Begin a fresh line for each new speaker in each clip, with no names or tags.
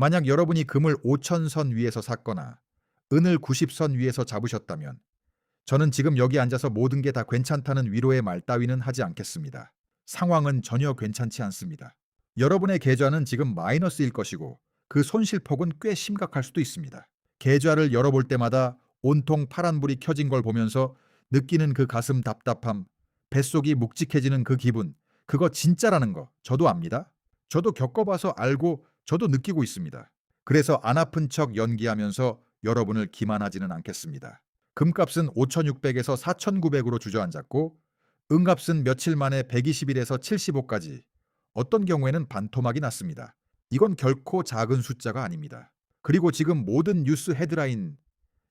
만약 여러분이 금을 5천선 위에서 샀거나 은을 90선 위에서 잡으셨다면 저는 지금 여기 앉아서 모든 게 다 괜찮다는 위로의 말 따위는 하지 않겠습니다. 상황은 전혀 괜찮지 않습니다. 여러분의 계좌는 지금 마이너스일 것이고 그 손실폭은 꽤 심각할 수도 있습니다. 계좌를 열어볼 때마다 온통 파란불이 켜진 걸 보면서 느끼는 그 가슴 답답함, 뱃속이 묵직해지는 그 기분, 그거 진짜라는 거 저도 압니다. 저도 겪어봐서 알고 저도 느끼고 있습니다. 그래서 안 아픈 척 연기하면서 여러분을 기만하지는 않겠습니다. 금값은 5,600에서 4,900으로 주저앉았고 은값은 며칠 만에 120일에서 75까지 어떤 경우에는 반토막이 났습니다. 이건 결코 작은 숫자가 아닙니다. 그리고 지금 모든 뉴스 헤드라인,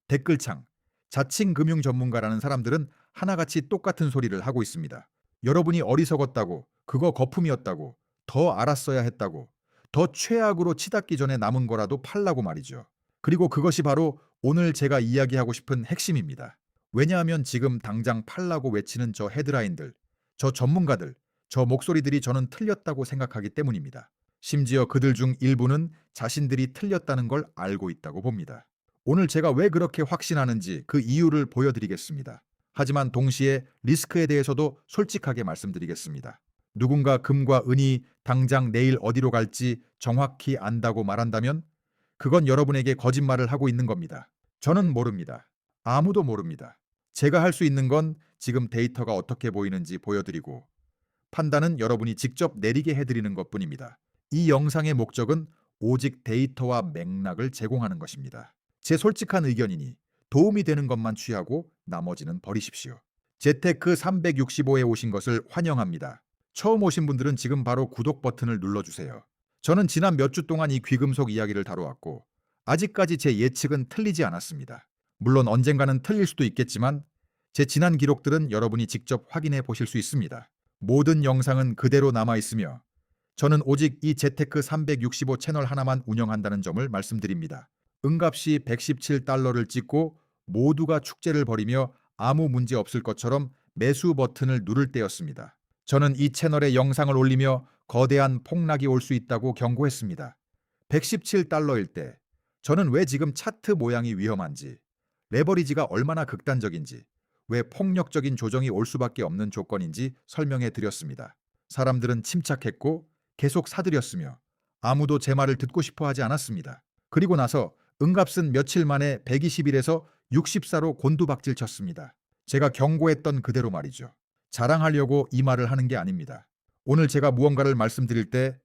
댓글창, 자칭 금융 전문가라는 사람들은 하나같이 똑같은 소리를 하고 있습니다. 여러분이 어리석었다고, 그거 거품이었다고, 더 알았어야 했다고, 더 최악으로 치닫기 전에 남은 거라도 팔라고 말이죠. 그리고 그것이 바로 오늘 제가 이야기하고 싶은 핵심입니다. 왜냐하면 지금 당장 팔라고 외치는 저 헤드라인들, 저 전문가들, 저 목소리들이 저는 틀렸다고 생각하기 때문입니다. 심지어 그들 중 일부는 자신들이 틀렸다는 걸 알고 있다고 봅니다. 오늘 제가 왜 그렇게 확신하는지 그 이유를 보여드리겠습니다. 하지만 동시에 리스크에 대해서도 솔직하게 말씀드리겠습니다. 누군가 금과 은이 당장 내일 어디로 갈지 정확히 안다고 말한다면 그건 여러분에게 거짓말을 하고 있는 겁니다. 저는 모릅니다. 아무도 모릅니다. 제가 할 수 있는 건 지금 데이터가 어떻게 보이는지 보여드리고 판단은 여러분이 직접 내리게 해드리는 것 뿐입니다. 이 영상의 목적은 오직 데이터와 맥락을 제공하는 것입니다. 제 솔직한 의견이니 도움이 되는 것만 취하고 나머지는 버리십시오. 재테크 365에 오신 것을 환영합니다. 처음 오신 분들은 지금 바로 구독 버튼을 눌러주세요. 저는 지난 몇 주 동안 이 귀금속 이야기를 다뤄왔고 아직까지 제 예측은 틀리지 않았습니다. 물론 언젠가는 틀릴 수도 있겠지만 제 지난 기록들은 여러분이 직접 확인해 보실 수 있습니다. 모든 영상은 그대로 남아 있으며 저는 오직 이 재테크 365 채널 하나만 운영한다는 점을 말씀드립니다. 은값이 117달러를 찍고 모두가 축제를 벌이며 아무 문제 없을 것처럼 매수 버튼을 누를 때였습니다. 저는 이 채널에 영상을 올리며 거대한 폭락이 올 수 있다고 경고했습니다. 117달러일 때 저는 왜 지금 차트 모양이 위험한지, 레버리지가 얼마나 극단적인지, 왜 폭력적인 조정이 올 수밖에 없는 조건인지 설명해 드렸습니다. 사람들은 침착했고 계속 사들였으며 아무도 제 말을 듣고 싶어 하지 않았습니다. 그리고 나서 은값은 며칠 만에 120일에서 64로 곤두박질 쳤습니다. 제가 경고했던 그대로 말이죠. 자랑하려고 이 말을 하는 게 아닙니다. 오늘 제가 무언가를 말씀드릴 때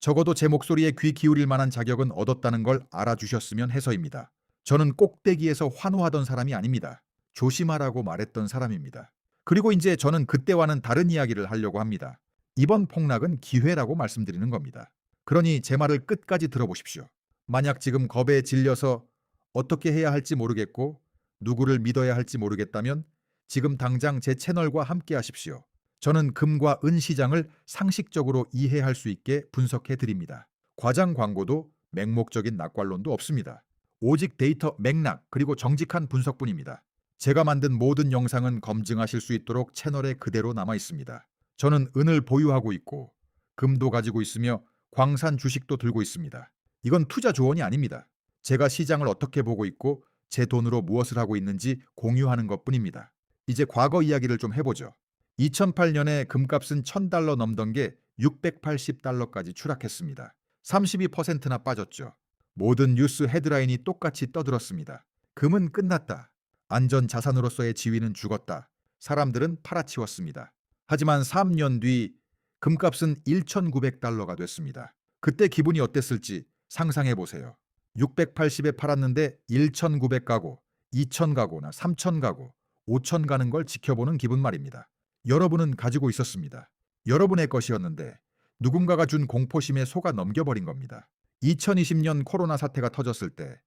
적어도 제 목소리에 귀 기울일 만한 자격은 얻었다는 걸 알아주셨으면 해서입니다. 저는 꼭대기에서 환호하던 사람이 아닙니다. 조심하라고 말했던 사람입니다. 그리고 이제 저는 그때와는 다른 이야기를 하려고 합니다. 이번 폭락은 기회라고 말씀드리는 겁니다. 그러니 제 말을 끝까지 들어보십시오. 만약 지금 겁에 질려서 어떻게 해야 할지 모르겠고 누구를 믿어야 할지 모르겠다면 지금 당장 제 채널과 함께 하십시오. 저는 금과 은 시장을 상식적으로 이해할 수 있게 분석해 드립니다. 과장 광고도 맹목적인 낙관론도 없습니다. 오직 데이터 맥락 그리고 정직한 분석뿐입니다. 제가 만든 모든 영상은 검증하실 수 있도록 채널에 그대로 남아 있습니다. 저는 은을 보유하고 있고 금도 가지고 있으며 광산 주식도 들고 있습니다. 이건 투자 조언이 아닙니다. 제가 시장을 어떻게 보고 있고 제 돈으로 무엇을 하고 있는지 공유하는 것뿐입니다. 이제 과거 이야기를 좀 해보죠. 2008년에 금값은 1000달러 넘던 게 680달러까지 추락했습니다. 32%나 빠졌죠. 모든 뉴스 헤드라인이 똑같이 떠들었습니다. 금은 끝났다. 안전 자산으로서의 지위는 죽었다. 사람들은 팔아치웠습니다. 하지만 3년 뒤 금값은 1,900달러가 됐습니다. 그때 기분이 어땠을지 상상해 보세요. 680에 팔았는데 1,900 가고, 2,000 가고나 3,000 가고, 5,000 가는 걸 지켜보는 기분 말입니다. 여러분은 가지고 있었습니다. 여러분의 것이었는데 누군가가 준 공포심에 속아 넘겨버린 겁니다. 2020년 코로나 사태가 터졌을 때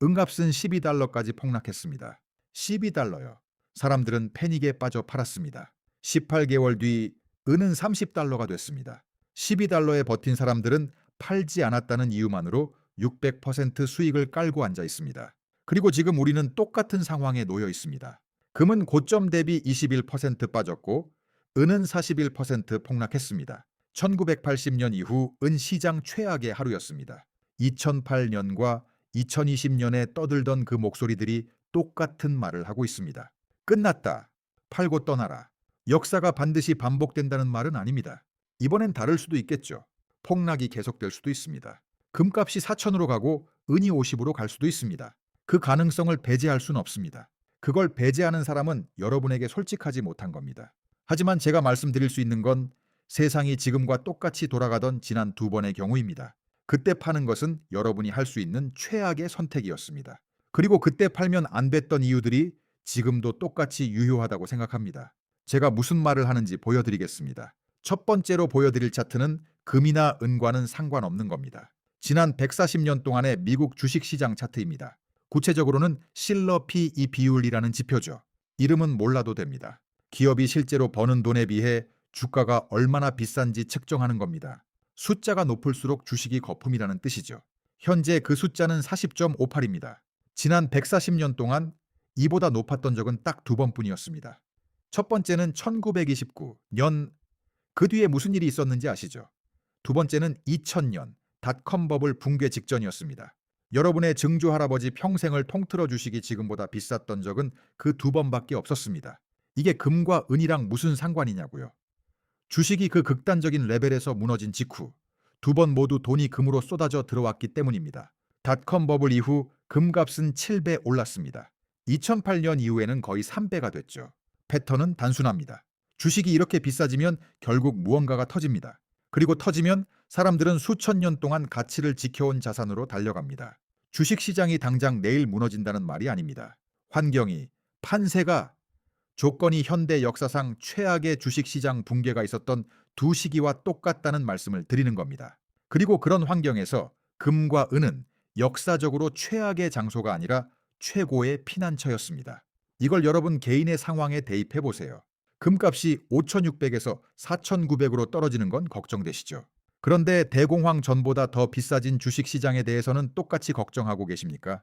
은값은 12달러까지 폭락했습니다. 12달러요. 사람들은 패닉에 빠져 팔았습니다. 18개월 뒤 은은 30달러가 됐습니다. 12달러에 버틴 사람들은 팔지 않았다는 이유만으로 600% 수익을 깔고 앉아 있습니다. 그리고 지금 우리는 똑같은 상황에 놓여 있습니다. 금은 고점 대비 21% 빠졌고 은은 41% 폭락했습니다. 1980년 이후 은 시장 최악의 하루였습니다. 2008년과 2020년에 떠들던 그 목소리들이 똑같은 말을 하고 있습니다. 끝났다. 팔고 떠나라. 역사가 반드시 반복된다는 말은 아닙니다. 이번엔 다를 수도 있겠죠. 폭락이 계속될 수도 있습니다. 금값이 4천으로 가고 은이 50으로 갈 수도 있습니다. 그 가능성을 배제할 수는 없습니다. 그걸 배제하는 사람은 여러분에게 솔직하지 못한 겁니다. 하지만 제가 말씀드릴 수 있는 건 세상이 지금과 똑같이 돌아가던 지난 두 번의 경우입니다. 그때 파는 것은 여러분이 할 수 있는 최악의 선택이었습니다. 그리고 그때 팔면 안 됐던 이유들이 지금도 똑같이 유효하다고 생각합니다. 제가 무슨 말을 하는지 보여드리겠습니다. 첫 번째로 보여드릴 차트는 금이나 은과는 상관없는 겁니다. 지난 140년 동안의 미국 주식시장 차트입니다. 구체적으로는 실러 PE 비율이라는 지표죠. 이름은 몰라도 됩니다. 기업이 실제로 버는 돈에 비해 주가가 얼마나 비싼지 측정하는 겁니다. 숫자가 높을수록 주식이 거품이라는 뜻이죠. 현재 그 숫자는 40.58입니다. 지난 140년 동안 이보다 높았던 적은 딱 두 번뿐이었습니다. 첫 번째는 1929년 그 뒤에 무슨 일이 있었는지 아시죠? 두 번째는 2000년 닷컴 버블 붕괴 직전이었습니다. 여러분의 증조 할아버지 평생을 통틀어 주식이 지금보다 비쌌던 적은 그 두 번밖에 없었습니다. 이게 금과 은이랑 무슨 상관이냐고요. 주식이 그 극단적인 레벨에서 무너진 직후 두 번 모두 돈이 금으로 쏟아져 들어왔기 때문입니다. 닷컴 버블 이후 금값은 7배 올랐습니다. 2008년 이후에는 거의 3배가 됐죠. 패턴은 단순합니다. 주식이 이렇게 비싸지면 결국 무언가가 터집니다. 그리고 터지면 사람들은 수천 년 동안 가치를 지켜온 자산으로 달려갑니다. 주식 시장이 당장 내일 무너진다는 말이 아닙니다. 환경이, 판세가, 조건이 현대 역사상 최악의 주식 시장 붕괴가 있었던 두 시기와 똑같다는 말씀을 드리는 겁니다. 그리고 그런 환경에서 금과 은은 역사적으로 최악의 장소가 아니라 최고의 피난처였습니다. 이걸 여러분 개인의 상황에 대입해 보세요. 금값이 5,600에서 4,900으로 떨어지는 건 걱정되시죠? 그런데 대공황 전보다 더 비싸진 주식 시장에 대해서는 똑같이 걱정하고 계십니까?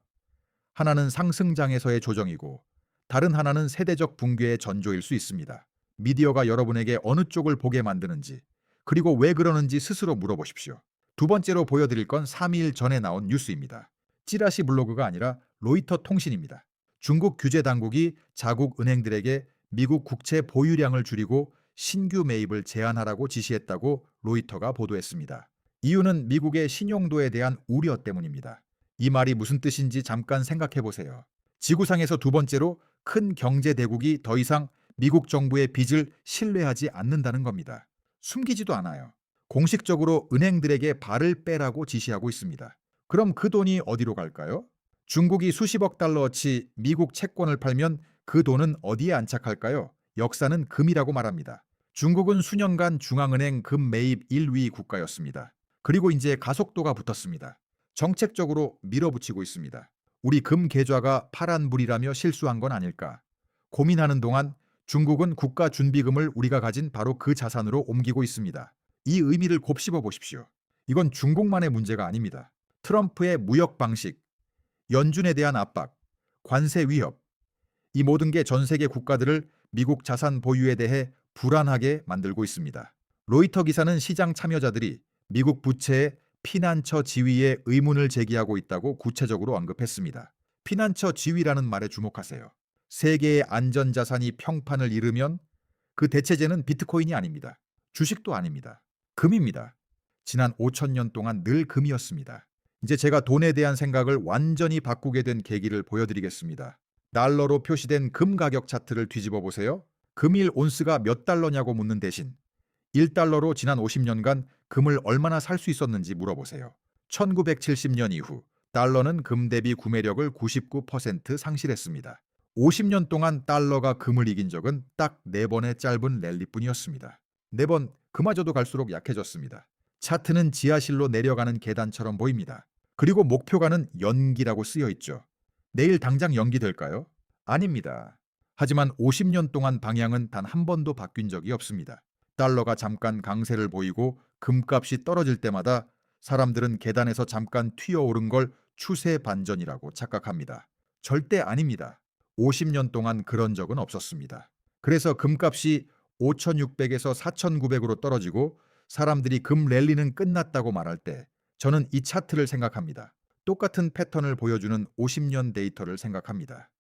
하나는 상승장에서의 조정이고 다른 하나는 세대적 붕괴의 전조일 수 있습니다. 미디어가 여러분에게 어느 쪽을 보게 만드는지 그리고 왜 그러는지 스스로 물어보십시오. 두 번째로 보여드릴 건 3일 전에 나온 뉴스입니다. 찌라시 블로그가 아니라 로이터 통신입니다. 중국 규제 당국이 자국 은행들에게 미국 국채 보유량을 줄이고 신규 매입을 제한하라고 지시했다고 로이터가 보도했습니다. 이유는 미국의 신용도에 대한 우려 때문입니다. 이 말이 무슨 뜻인지 잠깐 생각해 보세요. 지구상에서 두 번째로 큰 경제 대국이 더 이상 미국 정부의 빚을 신뢰하지 않는다는 겁니다. 숨기지도 않아요. 공식적으로 은행들에게 발을 빼라고 지시하고 있습니다. 그럼 그 돈이 어디로 갈까요? 중국이 수십억 달러어치 미국 채권을 팔면 그 돈은 어디에 안착할까요? 역사는 금이라고 말합니다. 중국은 수년간 중앙은행 금 매입 1위 국가였습니다. 그리고 이제 가속도가 붙었습니다. 정책적으로 밀어붙이고 있습니다. 우리 금 계좌가 파란불이라며 실수한 건 아닐까? 고민하는 동안 중국은 국가 준비금을 우리가 가진 바로 그 자산으로 옮기고 있습니다. 이 의미를 곱씹어 보십시오. 이건 중국만의 문제가 아닙니다. 트럼프의 무역 방식, 연준에 대한 압박, 관세 위협, 이 모든 게 전 세계 국가들을 미국 자산 보유에 대해 불안하게 만들고 있습니다. 로이터 기사는 시장 참여자들이 미국 부채의 피난처 지위에 의문을 제기하고 있다고 구체적으로 언급했습니다. 피난처 지위라는 말에 주목하세요. 세계의 안전자산이 평판을 잃으면 그 대체제는 비트코인이 아닙니다. 주식도 아닙니다. 금입니다. 지난 5천 년 동안 늘 금이었습니다. 이제 제가 돈에 대한 생각을 완전히 바꾸게 된 계기를 보여드리겠습니다. 달러로 표시된 금 가격 차트를 뒤집어 보세요. 금일 온스가 몇 달러냐고 묻는 대신 1달러로 지난 50년간 금을 얼마나 살 수 있었는지 물어보세요. 1970년 이후 달러는 금 대비 구매력을 99% 상실했습니다. 50년 동안 달러가 금을 이긴 적은 딱 4번의 짧은 랠리뿐이었습니다. 4번 그마저도 갈수록 약해졌습니다. 차트는 지하실로 내려가는 계단처럼 보입니다. 그리고 목표가는 연기라고 쓰여 있죠. 내일 당장 연기될까요? 아닙니다. 하지만 50년 동안 방향은 단 한 번도 바뀐 적이 없습니다. 달러가 잠깐 강세를 보이고 금값이 떨어질 때마다 사람들은 계단에서 잠깐 튀어오른 걸 추세 반전이라고 착각합니다. 절대 아닙니다. 50년 동안 그런 적은 없었습니다. 그래서 금값이 5,600에서 4,900으로 떨어지고 사람들이 금 랠리는 끝났다고 말할 때 저는 이 차트를 생각합니다. 똑같은 패턴을 보여주는 50년 데이터를 생각합니다.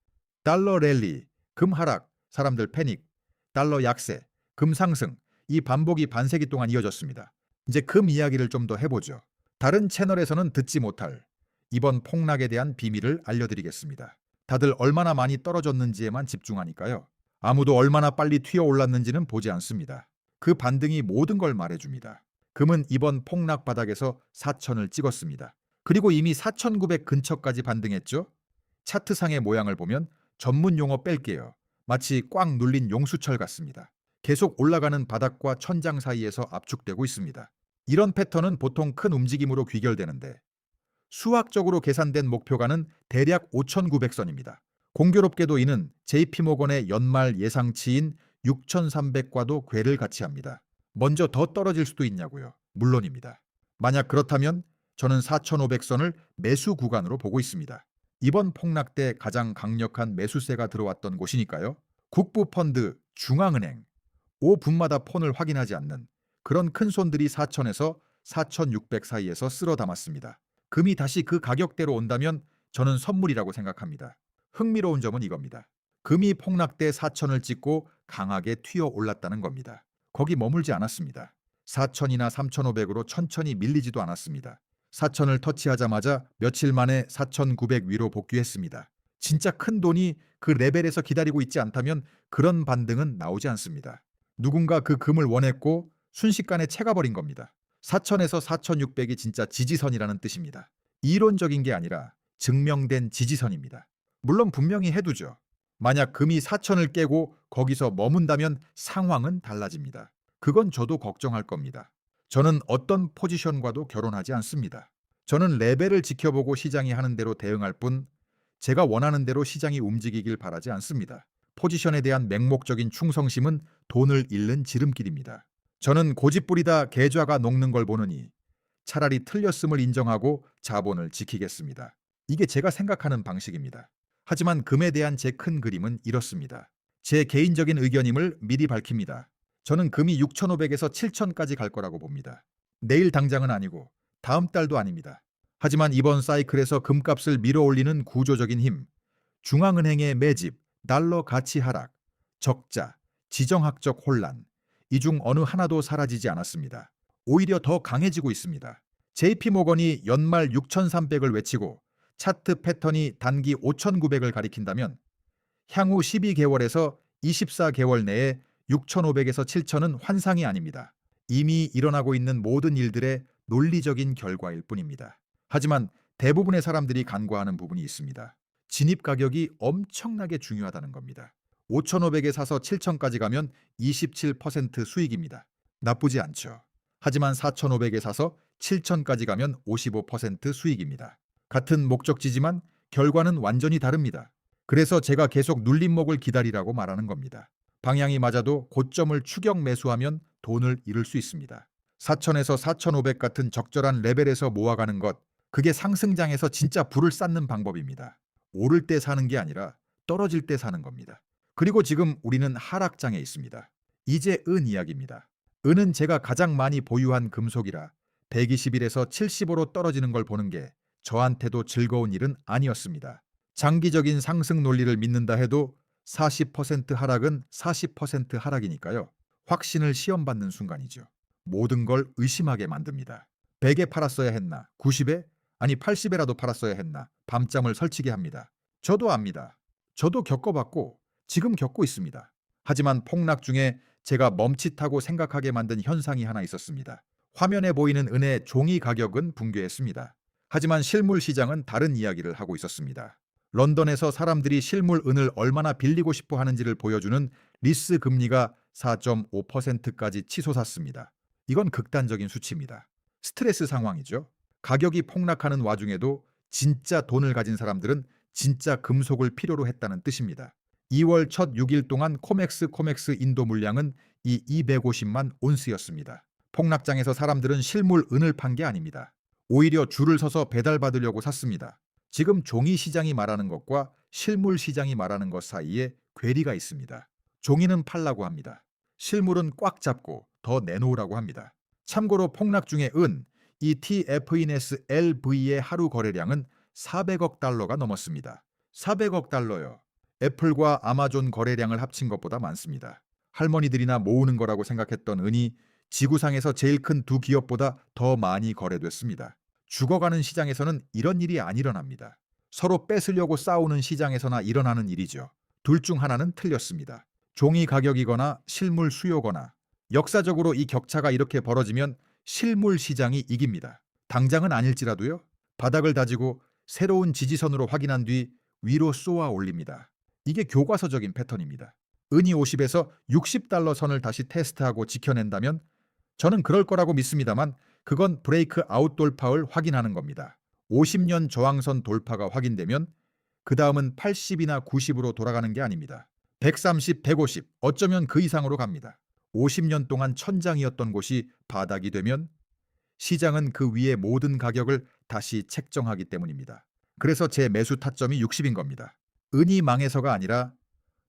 달러 랠리, 금 하락, 사람들 패닉, 달러 약세, 금 상승, 이 반복이 반세기 동안 이어졌습니다. 이제 금 이야기를 좀 더 해보죠. 다른 채널에서는 듣지 못할 이번 폭락에 대한 비밀을 알려드리겠습니다. 다들 얼마나 많이 떨어졌는지에만 집중하니까요. 아무도 얼마나 빨리 튀어 올랐는지는 보지 않습니다. 그 반등이 모든 걸 말해줍니다. 금은 이번 폭락 바닥에서 4천을 찍었습니다. 그리고 이미 4,900 근처까지 반등했죠? 차트상의 모양을 보면 전문 용어 뺄게요. 마치 꽉 눌린 용수철 같습니다. 계속 올라가는 바닥과 천장 사이에서 압축되고 있습니다. 이런 패턴은 보통 큰 움직임으로 귀결되는데 수학적으로 계산된 목표가는 대략 5,900선입니다. 공교롭게도 이는 JP모건의 연말 예상치인 6,300과도 궤를 같이 합니다. 먼저 더 떨어질 수도 있냐고요. 물론입니다. 만약 그렇다면 저는 4,500선을 매수 구간으로 보고 있습니다. 이번 폭락 때 가장 강력한 매수세가 들어왔던 곳이니까요. 국부펀드, 중앙은행, 5분마다 폰을 확인하지 않는 그런 큰 손들이 4,000에서 4,600 사이에서 쓸어 담았습니다. 금이 다시 그 가격대로 온다면 저는 선물이라고 생각합니다. 흥미로운 점은 이겁니다. 금이 폭락 때 4,000을 찍고 강하게 튀어 올랐다는 겁니다. 거기 머물지 않았습니다. 4,000이나 3,500으로 천천히 밀리지도 않았습니다. 4,000을 터치하자마자 며칠 만에 4,900 위로 복귀했습니다. 진짜 큰 돈이 그 레벨에서 기다리고 있지 않다면 그런 반등은 나오지 않습니다. 누군가 그 금을 원했고 순식간에 채가 버린 겁니다. 4,000에서 4,600이 진짜 지지선이라는 뜻입니다. 이론적인 게 아니라 증명된 지지선입니다. 물론 분명히 해두죠. 만약 금이 4,000을 깨고 거기서 머문다면 상황은 달라집니다. 그건 저도 걱정할 겁니다. 저는 어떤 포지션과도 결혼하지 않습니다. 저는 레벨을 지켜보고 시장이 하는 대로 대응할 뿐 제가 원하는 대로 시장이 움직이길 바라지 않습니다. 포지션에 대한 맹목적인 충성심은 돈을 잃는 지름길입니다. 저는 고집부리다 계좌가 녹는 걸 보느니 차라리 틀렸음을 인정하고 자본을 지키겠습니다. 이게 제가 생각하는 방식입니다. 하지만 금에 대한 제 큰 그림은 이렇습니다. 제 개인적인 의견임을 미리 밝힙니다. 저는 금이 6,500에서 7,000까지 갈 거라고 봅니다. 내일 당장은 아니고 다음 달도 아닙니다. 하지만 이번 사이클에서 금값을 밀어올리는 구조적인 힘, 중앙은행의 매집, 달러 가치 하락, 적자, 지정학적 혼란, 이 중 어느 하나도 사라지지 않았습니다. 오히려 더 강해지고 있습니다. JP모건이 연말 6,300을 외치고 차트 패턴이 단기 5,900을 가리킨다면 향후 12개월에서 24개월 내에 6,500에서 7,000은 환상이 아닙니다. 이미 일어나고 있는 모든 일들의 논리적인 결과일 뿐입니다. 하지만 대부분의 사람들이 간과하는 부분이 있습니다. 진입 가격이 엄청나게 중요하다는 겁니다. 5,500에 사서 7,000까지 가면 27% 수익입니다. 나쁘지 않죠. 하지만 4,500에 사서 7,000까지 가면 55% 수익입니다. 같은 목적지지만 결과는 완전히 다릅니다. 그래서 제가 계속 눌림목을 기다리라고 말하는 겁니다. 방향이 맞아도 고점을 추격 매수하면 돈을 잃을 수 있습니다. 4,000에서 4,500 같은 적절한 레벨에서 모아가는 것, 그게 상승장에서 진짜 불을 쌓는 방법입니다. 오를 때 사는 게 아니라 떨어질 때 사는 겁니다. 그리고 지금 우리는 하락장에 있습니다. 이제 은 이야기입니다. 은은 제가 가장 많이 보유한 금속이라 120일에서 75로 떨어지는 걸 보는 게 저한테도 즐거운 일은 아니었습니다. 장기적인 상승 논리를 믿는다 해도 40% 하락은 40% 하락이니까요. 확신을 시험받는 순간이죠. 모든 걸 의심하게 만듭니다. 100에 팔았어야 했나? 90에? 아니 80에라도 팔았어야 했나? 밤잠을 설치게 합니다. 저도 압니다. 저도 겪어봤고 지금 겪고 있습니다. 하지만 폭락 중에 제가 멈칫하고 생각하게 만든 현상이 하나 있었습니다. 화면에 보이는 은의 종이 가격은 붕괴했습니다. 하지만 실물 시장은 다른 이야기를 하고 있었습니다. 런던에서 사람들이 실물 은을 얼마나 빌리고 싶어 하는지를 보여주는 리스 금리가 4.5%까지 치솟았습니다. 이건 극단적인 수치입니다. 스트레스 상황이죠. 가격이 폭락하는 와중에도 진짜 돈을 가진 사람들은 진짜 금속을 필요로 했다는 뜻입니다. 2월 첫 6일 동안 코맥스 코맥스 인도 물량은 이 250만 온스였습니다. 폭락장에서 사람들은 실물 은을 판 게 아닙니다. 오히려 줄을 서서 배달받으려고 샀습니다. 지금 종이 시장이 말하는 것과 실물 시장이 말하는 것 사이에 괴리가 있습니다. 종이는 팔라고 합니다. 실물은 꽉 잡고 더 내놓으라고 합니다. 참고로 폭락 중에 은이 TFINS LV의 하루 거래량은 400억 달러가 넘었습니다. 400억 달러요. 애플과 아마존 거래량을 합친 것보다 많습니다. 할머니들이나 모으는 거라고 생각했던 은이 지구상에서 제일 큰 두 기업보다 더 많이 거래됐습니다. 죽어가는 시장에서는 이런 일이 안 일어납니다. 서로 뺏으려고 싸우는 시장에서나 일어나는 일이죠. 둘 중 하나는 틀렸습니다. 종이 가격이거나 실물 수요거나 역사적으로 이 격차가 이렇게 벌어지면 실물 시장이 이깁니다. 당장은 아닐지라도요. 바닥을 다지고 새로운 지지선으로 확인한 뒤 위로 쏘아 올립니다. 이게 교과서적인 패턴입니다. 은이 50에서 60달러 선을 다시 테스트하고 지켜낸다면 저는 그럴 거라고 믿습니다만 그건 브레이크 아웃 돌파를 확인하는 겁니다. 50년 저항선 돌파가 확인되면 그 다음은 80이나 90으로 돌아가는 게 아닙니다. 130, 150, 어쩌면 그 이상으로 갑니다. 50년 동안 천장이었던 곳이 바닥이 되면 시장은 그 위의 모든 가격을 다시 책정하기 때문입니다. 그래서 제 매수 타점이 60인 겁니다. 은이 망해서가 아니라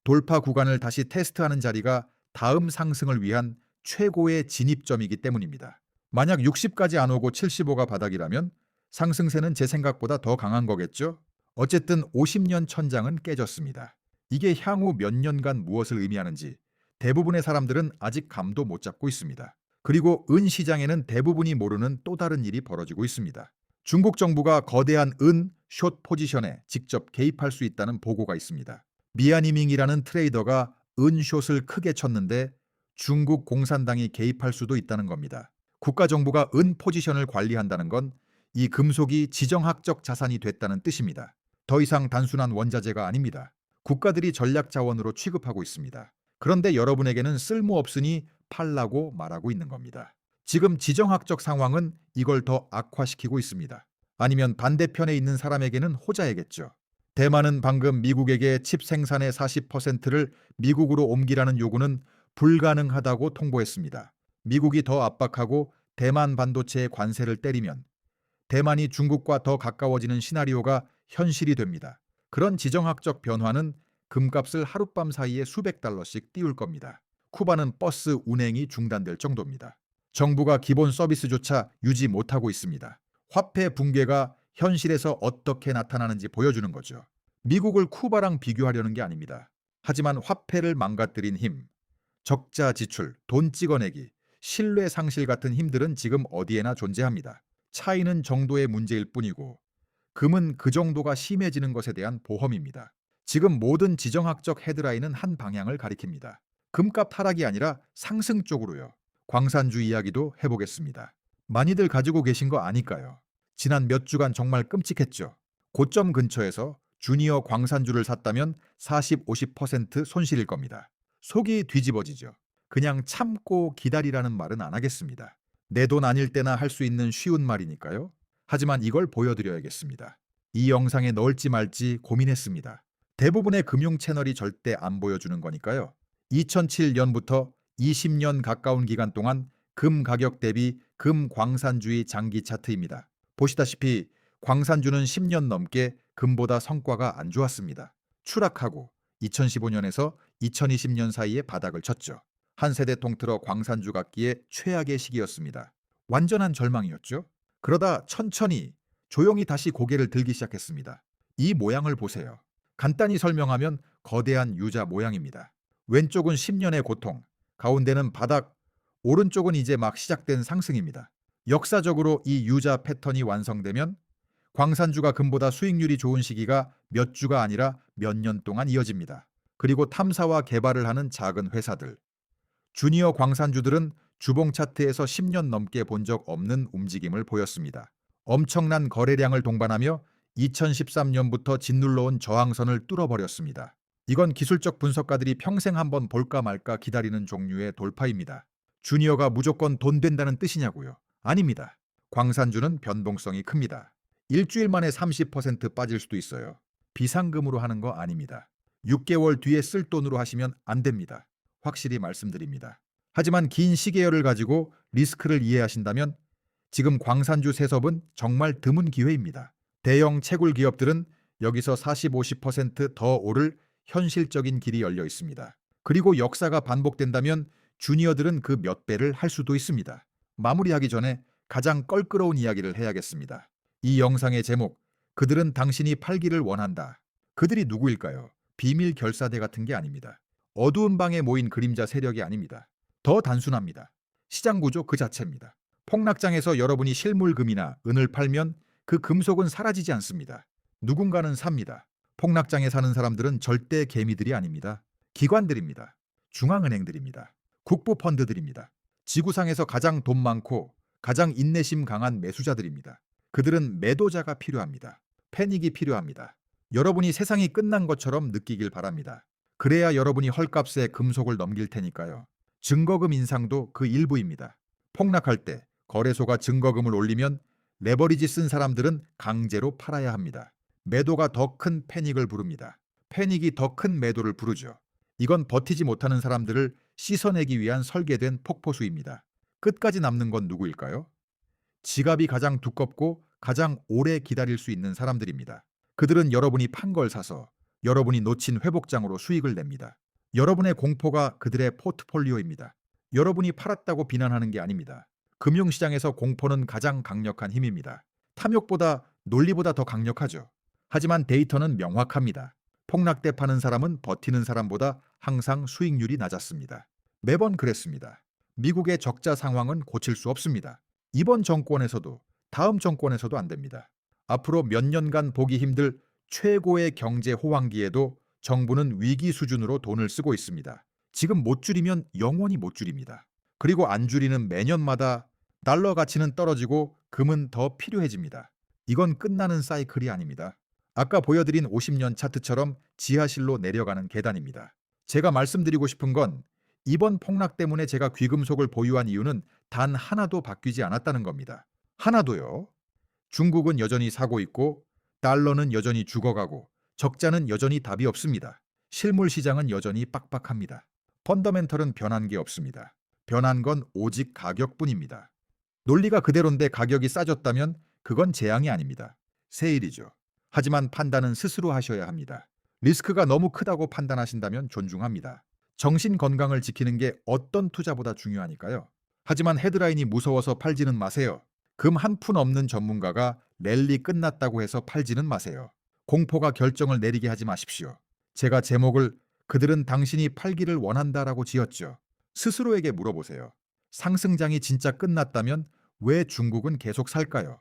돌파 구간을 다시 테스트하는 자리가 다음 상승을 위한 최고의 진입점이기 때문입니다. 만약 60까지 안 오고 75가 바닥이라면 상승세는 제 생각보다 더 강한 거겠죠? 어쨌든 50년 천장은 깨졌습니다. 이게 향후 몇 년간 무엇을 의미하는지 대부분의 사람들은 아직 감도 못 잡고 있습니다. 그리고 은 시장에는 대부분이 모르는 또 다른 일이 벌어지고 있습니다. 중국 정부가 거대한 은 숏 포지션에 직접 개입할 수 있다는 보고가 있습니다. 미아니밍이라는 트레이더가 은 숏을 크게 쳤는데 중국 공산당이 개입할 수도 있다는 겁니다. 국가 정부가 은 포지션을 관리한다는 건 이 금속이 지정학적 자산이 됐다는 뜻입니다. 더 이상 단순한 원자재가 아닙니다. 국가들이 전략 자원으로 취급하고 있습니다. 그런데 여러분에게는 쓸모없으니 팔라고 말하고 있는 겁니다. 지금 지정학적 상황은 이걸 더 악화시키고 있습니다. 아니면 반대편에 있는 사람에게는 호자이겠죠. 대만은 방금 미국에게 칩 생산의 40%를 미국으로 옮기라는 요구는 불가능하다고 통보했습니다. 미국이 더 압박하고 대만 반도체의 관세를 때리면 대만이 중국과 더 가까워지는 시나리오가 현실이 됩니다. 그런 지정학적 변화는 금값을 하룻밤 사이에 수백 달러씩 띄울 겁니다. 쿠바는 버스 운행이 중단될 정도입니다. 정부가 기본 서비스조차 유지 못하고 있습니다. 화폐 붕괴가 현실에서 어떻게 나타나는지 보여주는 거죠. 미국을 쿠바랑 비교하려는 게 아닙니다. 하지만 화폐를 망가뜨린 힘, 적자 지출, 돈 찍어내기, 신뢰 상실 같은 힘들은 지금 어디에나 존재합니다. 차이는 정도의 문제일 뿐이고 금은 그 정도가 심해지는 것에 대한 보험입니다. 지금 모든 지정학적 헤드라인은 한 방향을 가리킵니다. 금값 하락이 아니라 상승 쪽으로요. 광산주 이야기도 해보겠습니다. 많이들 가지고 계신 거 아니까요. 지난 몇 주간 정말 끔찍했죠. 고점 근처에서 주니어 광산주를 샀다면 40, 50% 손실일 겁니다. 속이 뒤집어지죠. 그냥 참고 기다리라는 말은 안 하겠습니다. 내 돈 아닐 때나 할 수 있는 쉬운 말이니까요. 하지만 이걸 보여드려야겠습니다. 이 영상에 넣을지 말지 고민했습니다. 대부분의 금융 채널이 절대 안 보여주는 거니까요. 2007년부터 20년 가까운 기간 동안 금 가격 대비 금 광산주의 장기 차트입니다. 보시다시피 광산주는 10년 넘게 금보다 성과가 안 좋았습니다. 추락하고 2015년에서 2020년 사이에 바닥을 쳤죠. 한 세대 통틀어 광산주 갖기에 최악의 시기였습니다. 완전한 절망이었죠. 그러다 천천히 조용히 다시 고개를 들기 시작했습니다. 이 모양을 보세요. 간단히 설명하면 거대한 유자 모양입니다. 왼쪽은 10년의 고통, 가운데는 바닥, 오른쪽은 이제 막 시작된 상승입니다. 역사적으로 이 유자 패턴이 완성되면 광산주가 금보다 수익률이 좋은 시기가 몇 주가 아니라 몇 년 동안 이어집니다. 그리고 탐사와 개발을 하는 작은 회사들, 주니어 광산주들은 주봉 차트에서 10년 넘게 본 적 없는 움직임을 보였습니다. 엄청난 거래량을 동반하며 2013년부터 짓눌러온 저항선을 뚫어버렸습니다. 이건 기술적 분석가들이 평생 한번 볼까 말까 기다리는 종류의 돌파입니다. 주니어가 무조건 돈 된다는 뜻이냐고요? 아닙니다. 광산주는 변동성이 큽니다. 일주일 만에 30% 빠질 수도 있어요. 비상금으로 하는 거 아닙니다. 6개월 뒤에 쓸 돈으로 하시면 안 됩니다. 확실히 말씀드립니다. 하지만 긴 시계열을 가지고 리스크를 이해하신다면 지금 광산주 세섭은 정말 드문 기회입니다. 대형 채굴 기업들은 여기서 40, 50%더 오를 현실적인 길이 열려 있습니다. 그리고 역사가 반복된다면 주니어들은 그 몇 배를 할 수도 있습니다. 마무리하기 전에 가장 껄끄러운 이야기를 해야겠습니다. 이 영상의 제목, 그들은 당신이 팔기를 원한다. 그들이 누구일까요? 비밀 결사대 같은 게 아닙니다. 어두운 방에 모인 그림자 세력이 아닙니다. 더 단순합니다. 시장 구조 그 자체입니다. 폭락장에서 여러분이 실물금이나 은을 팔면 그 금속은 사라지지 않습니다. 누군가는 삽니다. 폭락장에 사는 사람들은 절대 개미들이 아닙니다. 기관들입니다. 중앙은행들입니다. 국부펀드들입니다. 지구상에서 가장 돈 많고 가장 인내심 강한 매수자들입니다. 그들은 매도자가 필요합니다. 패닉이 필요합니다. 여러분이 세상이 끝난 것처럼 느끼길 바랍니다. 그래야 여러분이 헐값에 금속을 넘길 테니까요. 증거금 인상도 그 일부입니다. 폭락할 때 거래소가 증거금을 올리면 레버리지 쓴 사람들은 강제로 팔아야 합니다. 매도가 더 큰 패닉을 부릅니다. 패닉이 더 큰 매도를 부르죠. 이건 버티지 못하는 사람들을 씻어내기 위한 설계된 폭포수입니다. 끝까지 남는 건 누구일까요? 지갑이 가장 두껍고 가장 오래 기다릴 수 있는 사람들입니다. 그들은 여러분이 판 걸 사서 여러분이 놓친 회복장으로 수익을 냅니다. 여러분의 공포가 그들의 포트폴리오입니다. 여러분이 팔았다고 비난하는 게 아닙니다. 금융시장에서 공포는 가장 강력한 힘입니다. 탐욕보다 논리보다 더 강력하죠. 하지만 데이터는 명확합니다. 폭락 때 파는 사람은 버티는 사람보다 항상 수익률이 낮았습니다. 매번 그랬습니다. 미국의 적자 상황은 고칠 수 없습니다. 이번 정권에서도 다음 정권에서도 안 됩니다. 앞으로 몇 년간 보기 힘들 최고의 경제 호황기에도 정부는 위기 수준으로 돈을 쓰고 있습니다. 지금 못 줄이면 영원히 못 줄입니다. 그리고 안 줄이는 매년마다 달러 가치는 떨어지고 금은 더 필요해집니다. 이건 끝나는 사이클이 아닙니다. 아까 보여드린 50년 차트처럼 지하실로 내려가는 계단입니다. 제가 말씀드리고 싶은 건 이번 폭락 때문에 제가 귀금속을 보유한 이유는 단 하나도 바뀌지 않았다는 겁니다. 하나도요. 중국은 여전히 사고 있고 달러는 여전히 죽어가고 적자는 여전히 답이 없습니다. 실물 시장은 여전히 빡빡합니다. 펀더멘털은 변한 게 없습니다. 변한 건 오직 가격뿐입니다. 논리가 그대로인데 가격이 싸졌다면 그건 재앙이 아닙니다. 세일이죠. 하지만 판단은 스스로 하셔야 합니다. 리스크가 너무 크다고 판단하신다면 존중합니다. 정신 건강을 지키는 게 어떤 투자보다 중요하니까요. 하지만 헤드라인이 무서워서 팔지는 마세요. 금 한 푼 없는 전문가가 랠리 끝났다고 해서 팔지는 마세요. 공포가 결정을 내리게 하지 마십시오. 제가 제목을 그들은 당신이 팔기를 원한다라고 지었죠. 스스로에게 물어보세요. 상승장이 진짜 끝났다면 왜 중국은 계속 살까요?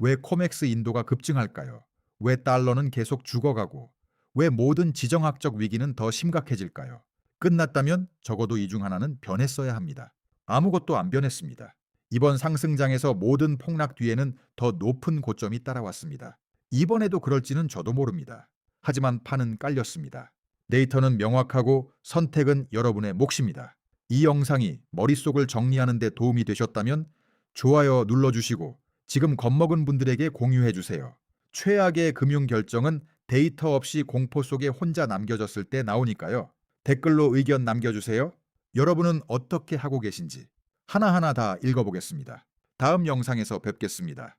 왜 코맥스 인도가 급증할까요? 왜 달러는 계속 죽어가고 왜 모든 지정학적 위기는 더 심각해질까요? 끝났다면 적어도 이 중 하나는 변했어야 합니다. 아무것도 안 변했습니다. 이번 상승장에서 모든 폭락 뒤에는 더 높은 고점이 따라왔습니다. 이번에도 그럴지는 저도 모릅니다. 하지만 판은 깔렸습니다. 데이터는 명확하고 선택은 여러분의 몫입니다. 이 영상이 머릿속을 정리하는 데 도움이 되셨다면 좋아요 눌러주시고 지금 겁먹은 분들에게 공유해 주세요. 최악의 금융 결정은 데이터 없이 공포 속에 혼자 남겨졌을 때 나오니까요. 댓글로 의견 남겨주세요. 여러분은 어떻게 하고 계신지 하나하나 다 읽어보겠습니다. 다음 영상에서 뵙겠습니다.